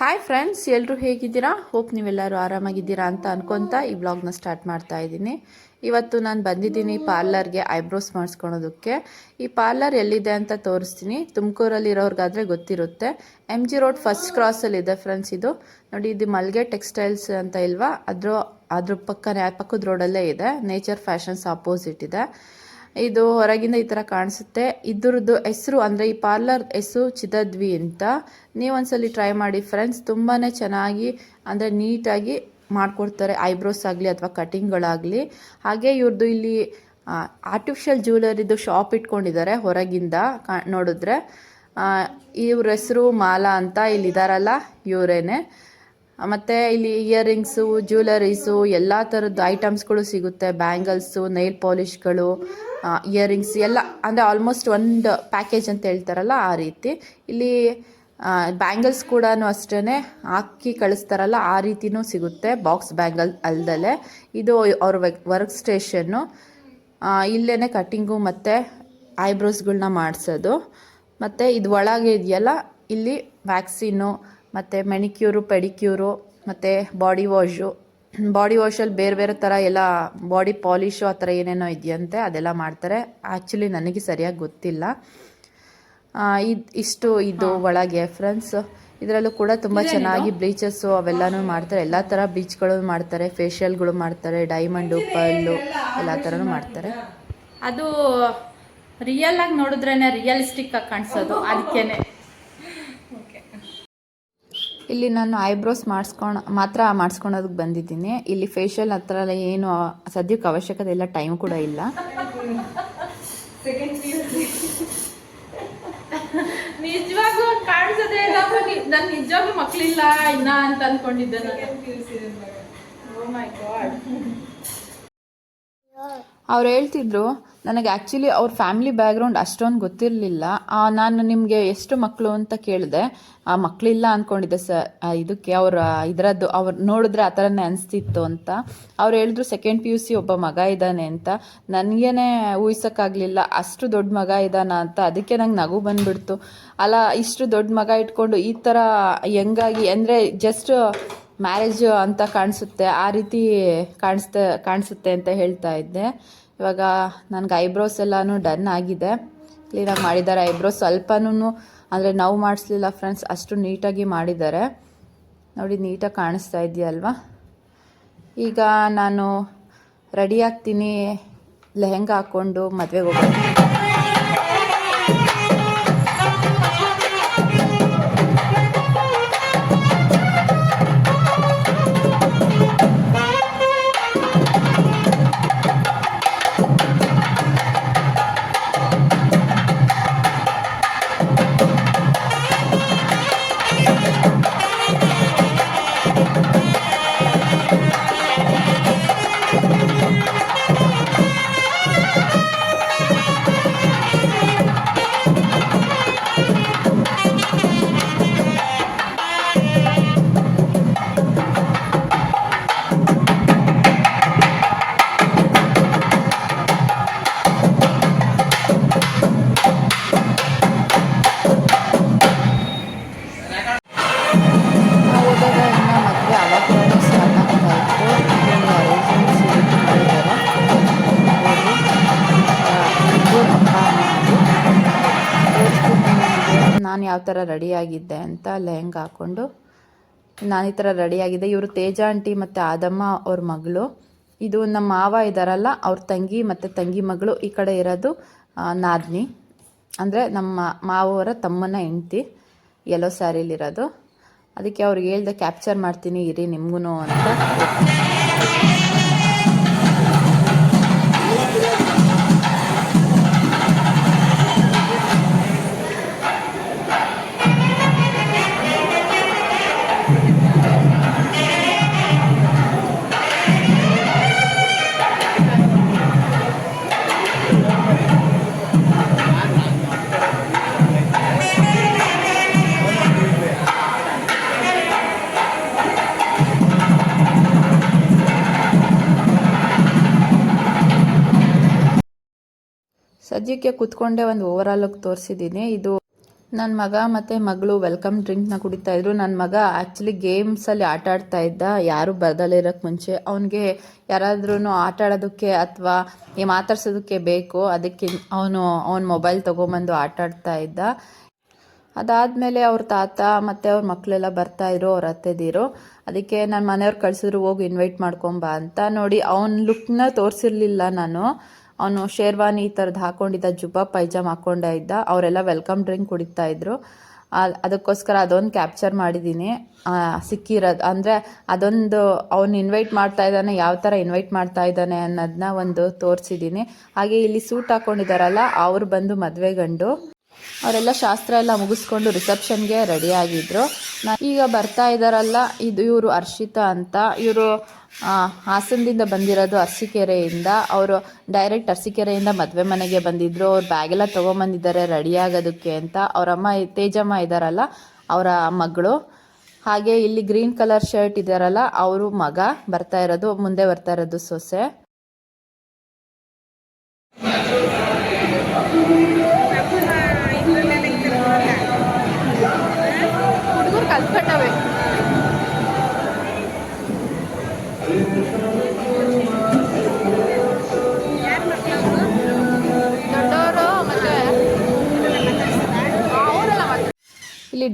Hi friends ಎಲ್ಲರೂ ಹೇಗಿದ್ದೀರಾ? Hope ನೀವೆಲ್ಲರೂ ಆರಾಮಾಗಿದ್ದೀರಾ ಅಂತ ಅನ್ಕೊತಾ ಈ ಬ್ಲಾಗ್ನ ಸ್ಟಾರ್ಟ್ ಮಾಡ್ತಾ ಇದ್ದೀನಿ. ಇವತ್ತು ನಾನು ಬಂದಿದ್ದೀನಿ ಪಾರ್ಲರ್ಗೆ ಐಬ್ರೋಸ್ ಮಾಡಿಸ್ಕೊಳೋದಕ್ಕೆ. ಈ ಪಾರ್ಲರ್ ಎಲ್ಲಿದೆ ಅಂತ ತೋರಿಸ್ತೀನಿ. ತುಮಕೂರಲ್ಲಿ ಇರೋರ್ಗಾದ್ರೆ ಗೊತ್ತಿರುತ್ತೆ. ಎಂ ಜಿ ರೋಡ್ ಫಸ್ಟ್ ಕ್ರಾಸಲ್ಲಿದೆ ಫ್ರೆಂಡ್ಸ್ ಇದು ನೋಡಿ, ಇದು ಮಲ್ಗೆ ಟೆಕ್ಸ್ಟೈಲ್ಸ್ ಅಂತ ಇಲ್ವಾ? ಅದ್ರ ಅದ್ರ ಪಕ್ಕನೇ ಪಕ್ಕದ ರೋಡಲ್ಲೇ ಇದೆ. ನೇಚರ್ ಫ್ಯಾಷನ್ಸ್ ಆಪೋಸಿಟ್ ಇದೆ. ಇದು ಹೊರಗಿಂದ ಈ ಥರ ಕಾಣಿಸುತ್ತೆ. ಇದ್ರದ್ದು ಹೆಸರು ಅಂದರೆ ಈ ಪಾರ್ಲರ್ ಹೆಸರು ಚಿದದ್ವಿ ಅಂತ. ನೀವು ಒಂದ್ಸಲಿ ಟ್ರೈ ಮಾಡಿ ಫ್ರೆಂಡ್ಸ್ ತುಂಬಾ ಚೆನ್ನಾಗಿ ಅಂದರೆ ನೀಟಾಗಿ ಮಾಡಿಕೊಡ್ತಾರೆ. ಐಬ್ರೋಸ್ ಆಗಲಿ ಅಥವಾ ಕಟಿಂಗ್ಗಳಾಗಲಿ ಹಾಗೆ ಇವ್ರದ್ದು ಇಲ್ಲಿ ಆರ್ಟಿಫಿಷಿಯಲ್ ಜ್ಯುವೆಲರಿದು ಶಾಪ್ ಇಟ್ಕೊಂಡಿದ್ದಾರೆ ಹೊರಗಿಂದ ನೋಡಿದ್ರೆ. ಇವ್ರ ಹೆಸರು ಮಾಲಾ ಅಂತ ಇಲ್ಲಿ ಇದಾರಲ್ಲ ಇವರೇನೆ. ಮತ್ತು ಇಲ್ಲಿ ಇಯರಿಂಗ್ಸು ಜ್ಯುವೆಲರೀಸು ಎಲ್ಲ ಥರದ್ದು ಐಟಮ್ಸ್ಗಳು ಸಿಗುತ್ತೆ. ಬ್ಯಾಂಗಲ್ಸು ನೈಲ್ ಪಾಲಿಷ್ಗಳು ಇಯರಿಂಗ್ಸ್ ಎಲ್ಲ, ಅಂದರೆ ಆಲ್ಮೋಸ್ಟ್ ಒಂದು ಪ್ಯಾಕೇಜ್ ಅಂತ ಹೇಳ್ತಾರಲ್ಲ ಆ ರೀತಿ. ಇಲ್ಲಿ ಬ್ಯಾಂಗಲ್ಸ್ ಕೂಡ ಅಷ್ಟೇ ಹಾಕಿ ಕಳಿಸ್ತಾರಲ್ಲ ಆ ರೀತಿನೂ ಸಿಗುತ್ತೆ ಬಾಕ್ಸ್ ಬ್ಯಾಂಗಲ್ ಅಲ್ದಲೆ ಇದು ಅವ್ರ ವರ್ಕ್ ಸ್ಟೇಷನ್ನು ಇಲ್ಲೇ ಕಟ್ಟಿಂಗು ಮತ್ತು ಐಬ್ರೋಸ್ಗಳನ್ನ ಮಾಡಿಸೋದು. ಮತ್ತು ಇದು ಒಳಗೆ ಇದೆಯಲ್ಲ, ಇಲ್ಲಿ ವ್ಯಾಕ್ಸಿನ್ನು ಮತ್ತು ಮೆಣಿಕ್ಯೂರು ಪೆಡಿಕ್ಯೂರು ಮತ್ತು ಬಾಡಿ ವಾಶು ಬಾಡಿ ವಾಶಲ್ಲಿ ಬೇರೆ ಬೇರೆ ಥರ ಎಲ್ಲ ಬಾಡಿ ಪಾಲಿಶು ಆ ಥರ ಏನೇನೋ ಇದೆಯಂತೆ ಅದೆಲ್ಲ ಮಾಡ್ತಾರೆ. ಆ್ಯಕ್ಚುಲಿ ನನಗೆ ಸರಿಯಾಗಿ ಗೊತ್ತಿಲ್ಲ. ಇದು ಇಷ್ಟು ಇದು ಒಳಗೆ ಫ್ರೆಂಡ್ಸ್ ಇದರಲ್ಲೂ ಕೂಡ ತುಂಬ ಚೆನ್ನಾಗಿ ಬ್ಲೀಚಸ್ಸು ಅವೆಲ್ಲನೂ ಮಾಡ್ತಾರೆ. ಎಲ್ಲ ಥರ ಬ್ಲೀಚ್ಗಳು ಮಾಡ್ತಾರೆ. ಫೇಶಿಯಲ್ಗಳು ಮಾಡ್ತಾರೆ. ಡೈಮಂಡು ಪಲ್ಲು ಎಲ್ಲ ಥರನೂ ಮಾಡ್ತಾರೆ. ಅದು ರಿಯಲ್ ಆಗಿ ನೋಡಿದ್ರೇನೆ ರಿಯಲಿಸ್ಟಿಕ್ ಆಗಿ ಕಾಣಿಸೋದು. ಅದಕ್ಕೇನೆ. ಇಲ್ಲಿ ನಾನು ಐಬ್ರೋಸ್ ಮಾಡಿಸ್ಕೊಂಡು ಮಾತ್ರ ಮಾಡಿಸ್ಕೊಳೋದಕ್ಕೆ ಬಂದಿದ್ದೀನಿ. ಇಲ್ಲಿ ಫೇಶಿಯಲ್ ಹತ್ರ ಎಲ್ಲ ಏನು ಸದ್ಯಕ್ಕೆ ಅವಶ್ಯಕತೆ ಇಲ್ಲ ಟೈಮ್ ಕೂಡ ಇಲ್ಲ. ನಿಜವಾಗ್ಲೂ ಕಾಣಿಸದೇ ಇಲ್ಲ ನನ್ ನಿಜವಾಗ್ಲೂ ಮಕ್ಕಳಿಲ್ಲ ಇನ್ನ ಅಂತ ಅನ್ಕೊಂಡಿದ್ದೆ ಓ ಮೈ ಗಾಡ್ ಅವ್ರು ಹೇಳ್ತಿದ್ರು, ನನಗೆ ಆ್ಯಕ್ಚುಲಿ ಅವ್ರ ಫ್ಯಾಮಿಲಿ ಬ್ಯಾಕ್ಗ್ರೌಂಡ್ ಅಷ್ಟೊಂದು ಗೊತ್ತಿರಲಿಲ್ಲ. ನಾನು ನಿಮಗೆ ಎಷ್ಟು ಮಕ್ಕಳು ಅಂತ ಕೇಳಿದೆ. ಆ ಮಕ್ಕಳಿಲ್ಲ ಅಂದ್ಕೊಂಡಿದ್ದೆ ಸರ್ ಇದಕ್ಕೆ ಅವ್ರ ಇದರದ್ದು, ಅವ್ರು ನೋಡಿದ್ರೆ ಆ ಥರನೇ ಅನಿಸ್ತಿತ್ತು ಅಂತ. ಅವ್ರು ಹೇಳಿದ್ರು ಸೆಕೆಂಡ್ ಪಿ ಯು ಸಿ ಒಬ್ಬ ಮಗ ಇದ್ದಾನೆ ಅಂತ. ನನಗೇನೆ ಊಹಿಸೋಕ್ಕಾಗಲಿಲ್ಲ. ಅಷ್ಟು ದೊಡ್ಡ ಮಗ ಇದ್ದಾನ ಅಂತ. ಅದಕ್ಕೆ ನಂಗೆ ನಗು ಬಂದ್ಬಿಡ್ತು. ಅಲ್ಲ, ಇಷ್ಟು ದೊಡ್ಡ ಮಗ ಇಟ್ಕೊಂಡು ಈ ಥರ ಹೆಂಗಾಗಿ ಅಂದರೆ ಜಸ್ಟ್ ಮ್ಯಾರೇಜ್ ಅಂತ ಕಾಣಿಸುತ್ತೆ, ಆ ರೀತಿ ಕಾಣಿಸ್ತಾ, ಕಾಣಿಸುತ್ತೆ ಅಂತ ಹೇಳ್ತಾ ಇದ್ದೆ. ಇವಾಗ ನನಗೆ ಐಬ್ರೋಸ್ ಎಲ್ಲನೂ ಡನ್ ಆಗಿದೆ. ಕ್ಲೀನಾಗಿ ಮಾಡಿದ್ದಾರೆ. ಐಬ್ರೋಸ್ ಸ್ವಲ್ಪನೂ ಅಂದರೆ ನಾವು ಮಾಡಿಸ್ಲಿಲ್ಲ ಫ್ರೆಂಡ್ಸ್, ಅಷ್ಟು ನೀಟಾಗಿ ಮಾಡಿದ್ದಾರೆ. ನೋಡಿ, ನೀಟಾಗಿ ಕಾಣಿಸ್ತಾ ಇದೆಯಲ್ವಾ? ಈಗ ನಾನು ರೆಡಿ ಆಗ್ತೀನಿ. ಲೆಹೆಂಗ ಹಾಕ್ಕೊಂಡು ಮದುವೆಗೆ ಹೋಗ್ತೀನಿ. ಯಾವ ಥರ ರೆಡಿಯಾಗಿದ್ದೆ ಅಂತ ಲೆಹಂಗ ಹಾಕ್ಕೊಂಡು ನಾನು ಈ ಥರ ರೆಡಿಯಾಗಿದ್ದೆ ಇವರು ತೇಜ ಆಂಟಿ ಮತ್ತು ಆದಮ್ಮ ಅವ್ರ ಮಗಳು. ಇದು ನಮ್ಮ ಮಾವ ಇದ್ದಾರಲ್ಲ ಅವ್ರ ತಂಗಿ ಮತ್ತು ತಂಗಿ ಮಗಳು ಈ ಕಡೆ ಇರೋದು ನಾದ್ನಿ. ಅಂದರೆ ನಮ್ಮ ಮಾವವರ ತಮ್ಮನ ಹೆಂಡ್ತಿ ಯೆಲ್ಲೋ ಸ್ಯಾರಿಲಿರೋದು ಅದಕ್ಕೆ ಅವ್ರಿಗೆ ಹೇಳ್ದೆ ಕ್ಯಾಪ್ಚರ್ ಮಾಡ್ತೀನಿ, ಇರಿ ನಿಮಗೂ ಅಂತ. ಸದ್ಯಕ್ಕೆ ಕುತ್ಕೊಂಡೆ ಒಂದು ಓವರಾಲ್ ಲುಕ್ ತೋರಿಸಿದ್ದೀನಿ ಇದು ನನ್ನ ಮಗ ಮತ್ತು ಮಗಳು ವೆಲ್ಕಮ್ ಡ್ರಿಂಕ್ನ ಕುಡಿತಾ ಇದ್ರು. ನನ್ನ ಮಗ ಆ್ಯಕ್ಚುಲಿ ಗೇಮ್ಸಲ್ಲಿ ಆಟ ಆಡ್ತಾ ಇದ್ದ. ಯಾರು ಬರದಲ್ಲಿರೋಕ್ಕೆ ಮುಂಚೆ. ಅವನಿಗೆ ಯಾರಾದ್ರೂ ಆಟ ಆಡೋದಕ್ಕೆ ಅಥವಾ ಈ ಮಾತಾಡ್ಸೋದಕ್ಕೆ ಬೇಕು. ಅದಕ್ಕೆ ಅವನು ಅವನ ಮೊಬೈಲ್ ತೊಗೊಂಬಂದು ಆಟ ಆಡ್ತಾ ಇದ್ದ. ಅದಾದಮೇಲೆ ಅವ್ರ ತಾತ ಮತ್ತು ಅವ್ರ ಮಕ್ಕಳೆಲ್ಲ ಬರ್ತಾಯಿದ್ರು ಅವ್ರ ಅತ್ತೆದಿರು ಅದಕ್ಕೆ ನನ್ನ ಮನೆಯವ್ರು ಕಳಿಸಿದ್ರು, ಹೋಗಿ ಇನ್ವೈಟ್ ಮಾಡ್ಕೊಂಬ ಅಂತ. ನೋಡಿ, ಅವನ ಲುಕ್ನ ತೋರಿಸಿರ್ಲಿಲ್ಲ ನಾನು. ಅವನು ಶೇರ್ವಾನಿ ಈ ಥರದ್ದು ಹಾಕೊಂಡಿದ್ದ ಜುಬ್ಬ, ಪೈಜಾಮ್ ಹಾಕ್ಕೊಂಡೇ ಇದ್ದ. ಅವರೆಲ್ಲ ವೆಲ್ಕಮ್ ಡ್ರಿಂಕ್ ಕುಡಿತಾ ಇದ್ರು. ಅದಕ್ಕೋಸ್ಕರ ಅದೊಂದು ಕ್ಯಾಪ್ಚರ್ ಮಾಡಿದ್ದೀನಿ ಸಿಕ್ಕಿರೋದು, ಅಂದರೆ ಅದೊಂದು ಅವನು ಇನ್ವೈಟ್ ಮಾಡ್ತಾ ಇದ್ದಾನೆ, ಯಾವ ಥರ ಇನ್ವೈಟ್ ಮಾಡ್ತಾ ಇದ್ದಾನೆ ಅನ್ನೋದನ್ನ ಒಂದು ತೋರಿಸಿದ್ದೀನಿ ಹಾಗೆ ಇಲ್ಲಿ ಸೂಟ್ ಹಾಕ್ಕೊಂಡಿದ್ದಾರಲ್ಲ ಅವ್ರು ಬಂದು ಮದುವೆ ಗಂಡು. ಅವರೆಲ್ಲ ಶಾಸ್ತ್ರ ಎಲ್ಲ ಮುಗಿಸ್ಕೊಂಡು ರಿಸೆಪ್ಷನ್ಗೆ ಆಗಿದ್ರು. ಈಗ ಬರ್ತಾ ಇದ್ದಾರಲ್ಲ ಇದು ಇವರು ಹರ್ಷಿತಾ ಅಂತ. ಇವರು ಹಾಸನದಿಂದ ಬಂದಿರೋದು ಅರಸೀಕೆರೆಯಿಂದ. ಅವರು ಡೈರೆಕ್ಟ್ ಅರಸೀಕೆರೆಯಿಂದ ಮದುವೆ ಮನೆಗೆ ಬಂದಿದ್ರು. ಅವ್ರು ಬ್ಯಾಗೆಲ್ಲ ತೊಗೊಂಬಂದಿದ್ದಾರೆ ರೆಡಿ ಆಗೋದಕ್ಕೆ ಅಂತ. ಅವರಮ್ಮ ತೇಜಮ್ಮ ಇದ್ದಾರಲ್ಲ ಅವರ ಮಗಳು. ಹಾಗೆ ಇಲ್ಲಿ ಗ್ರೀನ್ ಕಲರ್ ಶರ್ಟ್ ಇದ್ದಾರಲ್ಲ ಅವರು ಮಗ ಬರ್ತಾ ಇರೋದು, ಮುಂದೆ ಬರ್ತಾ ಇರೋದು ಸೊಸೆ.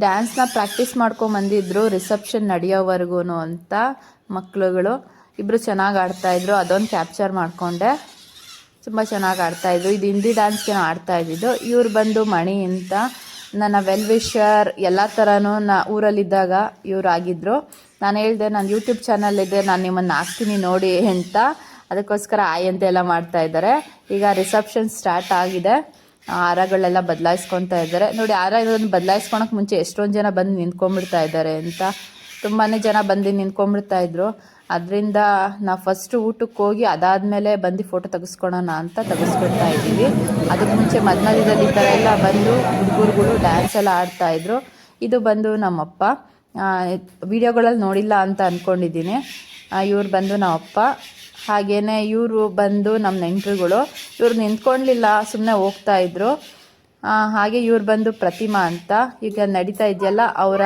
ಡ್ಯಾನ್ಸ್ನ ಪ್ರಾಕ್ಟೀಸ್ ಮಾಡ್ಕೊಂಬಂದಿದ್ರು ರಿಸೆಪ್ಷನ್ ನಡೆಯೋವರೆಗೂ ಅಂತ ಮಕ್ಕಳುಗಳು ಇಬ್ಬರು ಚೆನ್ನಾಗಿ ಆಡ್ತಾಯಿದ್ರು ಅದೊಂದು ಕ್ಯಾಪ್ಚರ್ ಮಾಡಿಕೊಂಡೆ. ತುಂಬ ಚೆನ್ನಾಗಿ ಆಡ್ತಾಯಿದ್ರು ಇದು ಹಿಂದಿ ಡ್ಯಾನ್ಸ್ಗೆ ಆಡ್ತಾ ಇದ್ದಿದ್ದು. ಇವ್ರು ಬಂದು ಮಣಿ ಅಂತ ನನ್ನ ವೆಲ್ ವಿಷರ್ ಎಲ್ಲ ಥರನೂ ನಾ ಊರಲ್ಲಿದ್ದಾಗ ಇವ್ರು ಆಗಿದ್ರು. ನಾನು ಹೇಳಿದೆ, ನಾನು ಯೂಟ್ಯೂಬ್ ಇದೆ, ನಾನು ನಿಮ್ಮನ್ನು ಹಾಕ್ತೀನಿ ನೋಡಿ ಅಂತ. ಅದಕ್ಕೋಸ್ಕರ ಆಯ್ ಅಂತೆಲ್ಲ ಮಾಡ್ತಾಯಿದ್ದಾರೆ ಈಗ ರಿಸೆಪ್ಷನ್ ಸ್ಟಾರ್ಟ್ ಆಗಿದೆ. ಹಾರಗಳೆಲ್ಲ ಬದಲಾಯಿಸ್ಕೊತಾ ಇದ್ದಾರೆ. ನೋಡಿ ಹಾರ ಇದನ್ನು ಬದಲಾಯಿಸ್ಕೊಳಕ್ಕೆ ಮುಂಚೆ ಎಷ್ಟೊಂದು ಜನ ಬಂದು ನಿಂತ್ಕೊಂಡ್ಬಿಡ್ತಾ ಇದ್ದಾರೆ ಅಂತ ತುಂಬಾ ಜನ ಬಂದು ನಿಂತ್ಕೊಂಡ್ಬಿಡ್ತಾ ಇದ್ರು. ಅದರಿಂದ ನಾವು ಫಸ್ಟ್ ಊಟಕ್ಕೆ ಹೋಗಿ ಅದಾದಮೇಲೆ ಬಂದು ಫೋಟೋ ತೆಗೆಸ್ಕೊಳೋಣ ಅಂತ ತೆಗೆಸ್ಕೊಳ್ತಾ ಇದ್ದೀವಿ. ಅದಕ್ಕೆ ಮುಂಚೆ ಮಧ್ಯ ಮಧ್ಯದಲ್ಲಿ ಈ ಥರ ಎಲ್ಲ ಬಂದು ಹುಡುಗರುಗಳು ಡ್ಯಾನ್ಸ್ ಎಲ್ಲ ಆಡ್ತಾ ಇದ್ರು. ಇದು ಬಂದು ನಮ್ಮಪ್ಪ. ವಿಡಿಯೋಗಳಲ್ಲಿ ನೋಡಿಲ್ಲ ಅಂತ ಅಂದ್ಕೊಂಡಿದ್ದೀನಿ ಇವ್ರು ಬಂದು ನಮ್ಮಪ್ಪ. ಹಾಗೇನೆ ಇವರು ಬಂದು ನಮ್ಮ ನೆಂಟರುಗಳು ಇವ್ರು ನಿಂತ್ಕೊಳ್ಲಿಲ್ಲ ಸುಮ್ಮನೆ ಹೋಗ್ತಾ ಇದ್ರು. ಆ, ಹಾಗೆ ಇವ್ರು ಬಂದು ಪ್ರತಿಮಾ ಅಂತ ಈಗ ನಡೀತಾ ಇದೆಯಲ್ಲ ಅವರ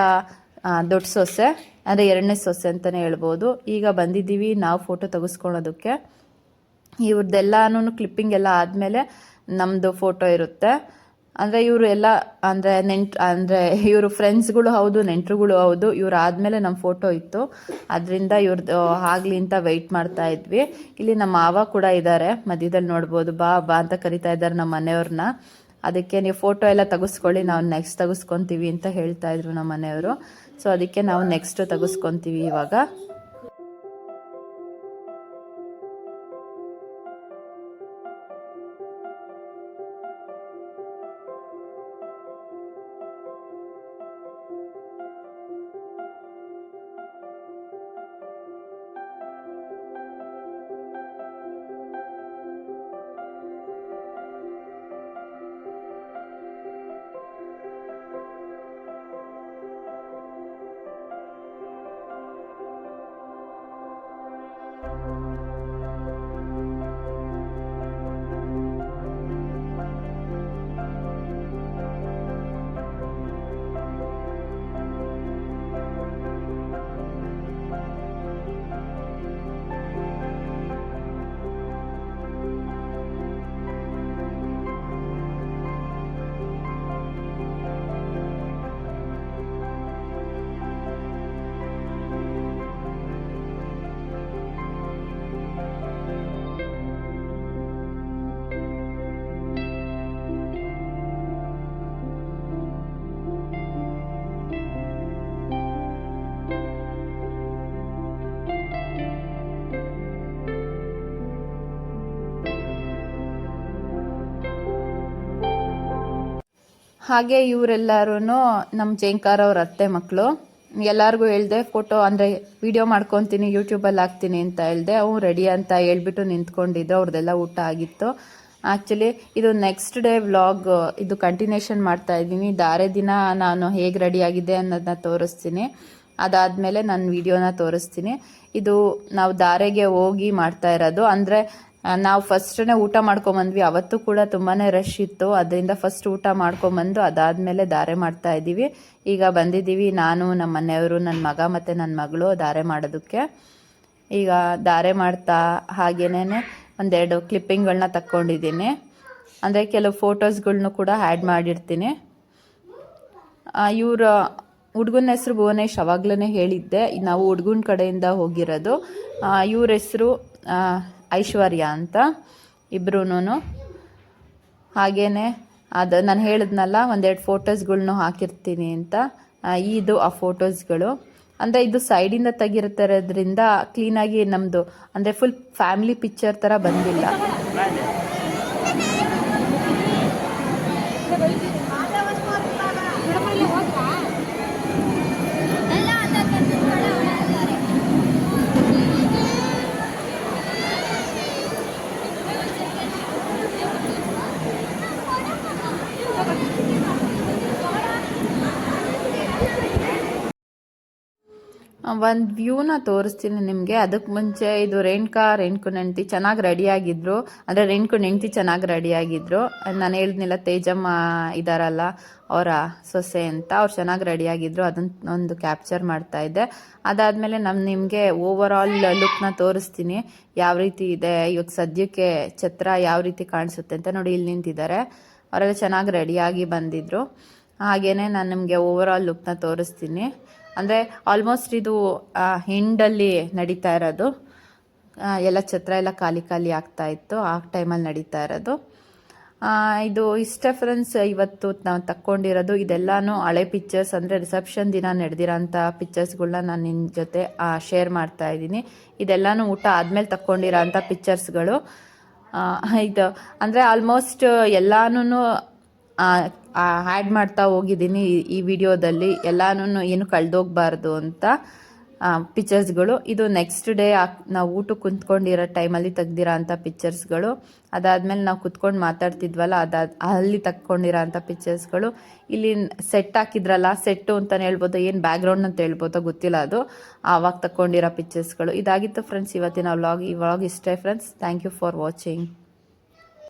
ದೊಡ್ಡ ಸೊಸೆ ಅಂದರೆ ಎರಡನೇ ಸೊಸೆ ಅಂತಲೇ ಹೇಳ್ಬೋದು. ಈಗ ಬಂದಿದ್ದೀವಿ ನಾವು ಫೋಟೋ ತೆಗೆಸ್ಕೊಳ್ಳೋದಕ್ಕೆ. ಇವ್ರದ್ದೆಲ್ಲನೂ ಕ್ಲಿಪ್ಪಿಂಗ್ ಎಲ್ಲ ಆದಮೇಲೆ ನಮ್ಮದು ಫೋಟೋ ಇರುತ್ತೆ. ಅಂದರೆ ಇವರು ಎಲ್ಲ ಅಂದರೆ ನೆಂಟ್, ಅಂದರೆ ಇವರು ಫ್ರೆಂಡ್ಸ್ಗಳು ಹೌದು, ನೆಂಟರುಗಳು ಹೌದು, ಇವ್ರು ಆದಮೇಲೆ ನಮ್ಮ ಫೋಟೋ ಇತ್ತು. ಅದರಿಂದ ಇವ್ರದ್ದು ಆಗಲಿ ಅಂತ ವೆಯ್ಟ್ ಮಾಡ್ತಾ ಇದ್ವಿ. ಇಲ್ಲಿ ನಮ್ಮ ಮಾವ ಕೂಡ ಇದ್ದಾರೆ ಮಧ್ಯದಲ್ಲಿ ನೋಡ್ಬೋದು, ಬಾ ಬಾ ಅಂತ ಕರಿತಾ ಇದ್ದಾರೆ ನಮ್ಮ ಮನೆಯವ್ರನ್ನ ಅದಕ್ಕೆ ನೀವು ಫೋಟೋ ಎಲ್ಲ ತೆಗೆಸ್ಕೊಳ್ಳಿ, ನಾವು ನೆಕ್ಸ್ಟ್ ತೆಗೆಸ್ಕೊತೀವಿ ಅಂತ ಹೇಳ್ತಾ ಇದ್ರು ನಮ್ಮ ಮನೆಯವರು. ಸೊ ಅದಕ್ಕೆ ನಾವು ನೆಕ್ಸ್ಟ್ ತೆಗೆಸ್ಕೊತೀವಿ ಇವಾಗ. ಹಾಗೆ ಇವರೆಲ್ಲರೂ ನಮ್ಮ ಜೇಂಕಾರ್ ಅವ್ರ ಅತ್ತೆ ಮಕ್ಕಳು ಎಲ್ಲರಿಗೂ ಹೇಳ್ದೆ, ಫೋಟೋ ಅಂದರೆ ವಿಡಿಯೋ ಮಾಡ್ಕೊತೀನಿ, ಯೂಟ್ಯೂಬಲ್ಲಿ ಹಾಕ್ತೀನಿ ಅಂತ ಹೇಳ್ದೆ. ಅವು ರೆಡಿ ಅಂತ ಹೇಳ್ಬಿಟ್ಟು ನಿಂತ್ಕೊಂಡಿದ್ರು ಅವ್ರದ್ದೆಲ್ಲ ಊಟ ಆಗಿತ್ತು. ಆ್ಯಕ್ಚುಲಿ ಇದು ನೆಕ್ಸ್ಟ್ ಡೇ ವ್ಲಾಗ್, ಇದು ಕಂಟಿನ್ಯೂಷನ್ ಮಾಡ್ತಾ ಇದ್ದೀನಿ. ದಾರೆ ದಿನ ನಾನು ಹೇಗೆ ರೆಡಿ ಆಗಿದೆ ಅನ್ನೋದನ್ನ ತೋರಿಸ್ತೀನಿ. ಅದಾದಮೇಲೆ ನಾನು ವಿಡಿಯೋನ ತೋರಿಸ್ತೀನಿ. ಇದು ನಾವು ದಾರೆಗೆ ಹೋಗಿ ಮಾಡ್ತಾ ಇರೋದು. ಅಂದರೆ ನಾವು ಫಸ್ಟೇ ಊಟ ಮಾಡ್ಕೊಂಬಂದ್ವಿ. ಅವತ್ತು ಕೂಡ ತುಂಬಾ ರಶ್ ಇತ್ತು. ಅದರಿಂದ ಫಸ್ಟ್ ಊಟ ಮಾಡ್ಕೊಂಬಂದು ಅದಾದಮೇಲೆ ಧಾರೆ ಮಾಡ್ತಾ ಇದ್ದೀವಿ. ಈಗ ಬಂದಿದ್ದೀವಿ ನಾನು, ನಮ್ಮ ಮನೆಯವರು ನನ್ನ ಮಗ ಮತ್ತು ನನ್ನ ಮಗಳು ಧಾರೆ ಮಾಡೋದಕ್ಕೆ. ಈಗ ಧಾರೆ ಮಾಡ್ತಾ ಹಾಗೇನೇ ಒಂದೆರಡು ಕ್ಲಿಪ್ಪಿಂಗ್ಗಳನ್ನ ತಕ್ಕೊಂಡಿದ್ದೀನಿ. ಅಂದರೆ ಕೆಲವು ಫೋಟೋಸ್ಗಳ್ನು ಕೂಡ ಆ್ಯಡ್ ಮಾಡಿರ್ತೀನಿ. ಇವರ ಹುಡುಗನ ಹೆಸರು ಭುವನೇಶ್ ಅವಾಗ್ಲೇ ಹೇಳಿದ್ದೆ. ನಾವು ಹುಡುಗನ ಕಡೆಯಿಂದ ಹೋಗಿರೋದು. ಇವ್ರ ಹೆಸರು ಐಶ್ವರ್ಯ ಅಂತ ಇಬ್ರು ಹಾಗೇ ಅದು ನಾನು ಹೇಳಿದ್ನಲ್ಲ, ಒಂದೆರಡು ಫೋಟೋಸ್ಗಳ್ನು ಹಾಕಿರ್ತೀನಿ ಅಂತ. ಇದು ಆ ಫೋಟೋಸ್ಗಳು. ಅಂದರೆ ಇದು ಸೈಡಿಂದ ತೆಗಿರ್ತಿರೋದ್ರಿಂದ ಕ್ಲೀನಾಗಿ ನಮ್ಮದು ಅಂದರೆ ಫುಲ್ ಫ್ಯಾಮಿಲಿ ಪಿಕ್ಚರ್ ಥರ ಬಂದಿಲ್ಲ. ಒಂದು ವ್ಯೂನ ತೋರಿಸ್ತೀನಿ ನಿಮಗೆ. ಅದಕ್ಕೆ ಮುಂಚೆ ಇದು ರೇಣುಕಾ, ರೇಣುಕು ನೆಂಟಿ ಚೆನ್ನಾಗಿ ರೆಡಿಯಾಗಿದ್ರು ಅಂದರೆ ರೇಣುಕು ನೆಂಟಿ ಚೆನ್ನಾಗಿ ರೆಡಿಯಾಗಿದ್ರು ನಾನು ಹೇಳಿದ್ನಿಲ್ಲ, ತೇಜಮ್ಮ ಇದ್ದಾರಲ್ಲ ಅವರ ಸೊಸೆ ಅಂತ, ಅವ್ರು ಚೆನ್ನಾಗಿ ರೆಡಿಯಾಗಿದ್ರು ಅದನ್ನ ಒಂದು ಕ್ಯಾಪ್ಚರ್ ಮಾಡ್ತಾ ಇದ್ದೆ. ಅದಾದಮೇಲೆ ನಮ್ಮ ನಿಮಗೆ ಓವರ್ ಆಲ್ ಲುಕ್ನ ತೋರಿಸ್ತೀನಿ. ಯಾವ ರೀತಿ ಇದೆ, ಇವಾಗ ಸದ್ಯಕ್ಕೆ ಛತ್ರ ಯಾವ ರೀತಿ ಕಾಣಿಸುತ್ತೆ ಅಂತ ನೋಡಿ ಇಲ್ಲಿ ನಿಂತಿದ್ದಾರೆ. ಅವರೆಲ್ಲ ಚೆನ್ನಾಗಿ ರೆಡಿಯಾಗಿ ಬಂದಿದ್ರು. ಹಾಗೆಯೇ ನಾನು ನಿಮಗೆ ಓವರ್ ಆಲ್ ಲುಕ್ನ ತೋರಿಸ್ತೀನಿ. ಅಂದರೆ ಆಲ್ಮೋಸ್ಟ್ ಇದು ಹಿಂಡಲ್ಲಿ ನಡೀತಾ ಇರೋದು. ಎಲ್ಲ ಛತ್ರ ಎಲ್ಲ ಖಾಲಿ ಖಾಲಿ ಆಗ್ತಾ ಇತ್ತು, ಆ ಟೈಮಲ್ಲಿ ನಡೀತಾ ಇರೋದು. ಇದು ಇಷ್ಟೇ ಇವತ್ತು ನಾವು ತಕ್ಕೊಂಡಿರೋದು, ಇದೆಲ್ಲಾನು ಹಳೆ ಪಿಕ್ಚರ್ಸ್ ಅಂದರೆ ರಿಸೆಪ್ಷನ್ ದಿನ ನಡೆದಿರೋಂಥ ಪಿಕ್ಚರ್ಸ್ಗಳನ್ನ ನಾನು ನಿಮ್ಮ ಜೊತೆ ಶೇರ್ ಮಾಡ್ತಾ ಇದ್ದೀನಿ. ಇದೆಲ್ಲಾನು ಊಟ ಆದಮೇಲೆ ತಕ್ಕೊಂಡಿರೋ ಅಂಥ ಪಿಕ್ಚರ್ಸ್ಗಳು ಇದು, ಅಂದರೆ ಆಲ್ಮೋಸ್ಟ್ ಎಲ್ಲಾನು ಆ್ಯಡ್ ಮಾಡ್ತಾ ಹೋಗಿದ್ದೀನಿ ಈ- ವಿಡಿಯೋದಲ್ಲಿ ಎಲ್ಲಾನು ಏನು ಕಳೆದೋಗ್ಬಾರ್ದು ಅಂತ ಪಿಕ್ಚರ್ಸ್ಗಳು ಇದು ನೆಕ್ಸ್ಟ್ ಡೇ ನಾವು ಊಟಕ್ಕೆ ಕುಂತ್ಕೊಂಡಿರೋ ಟೈಮಲ್ಲಿ ತೆಗ್ದಿರೋ ಅಂಥ ಪಿಕ್ಚರ್ಸ್ಗಳು ಅದಾದಮೇಲೆ ನಾವು ಕುತ್ಕೊಂಡು ಮಾತಾಡ್ತಿದ್ವಲ್ಲ ಅದಾದ ಅಲ್ಲಿ ತಕ್ಕೊಂಡಿರೋ ಅಂಥ ಪಿಕ್ಚರ್ಸ್ಗಳು ಇಲ್ಲಿ ಸೆಟ್ ಹಾಕಿದ್ರಲ್ಲ ಸೆಟ್ಟು ಅಂತಲೇ ಹೇಳ್ಬೋದು, ಏನು ಬ್ಯಾಕ್ಗ್ರೌಂಡ್ ಅಂತ ಹೇಳ್ಬೋದೋ ಗೊತ್ತಿಲ್ಲ ಅದು. ಆವಾಗ ತಕ್ಕೊಂಡಿರೋ ಪಿಕ್ಚರ್ಸ್ಗಳು ಇದಾಗಿತ್ತು ಫ್ರೆಂಡ್ಸ್ ಇವತ್ತಿನ ವ್ಲಾಗ್ ಈ ವ್ಲಾಗ್ ಇಷ್ಟೇ friends thank you for watching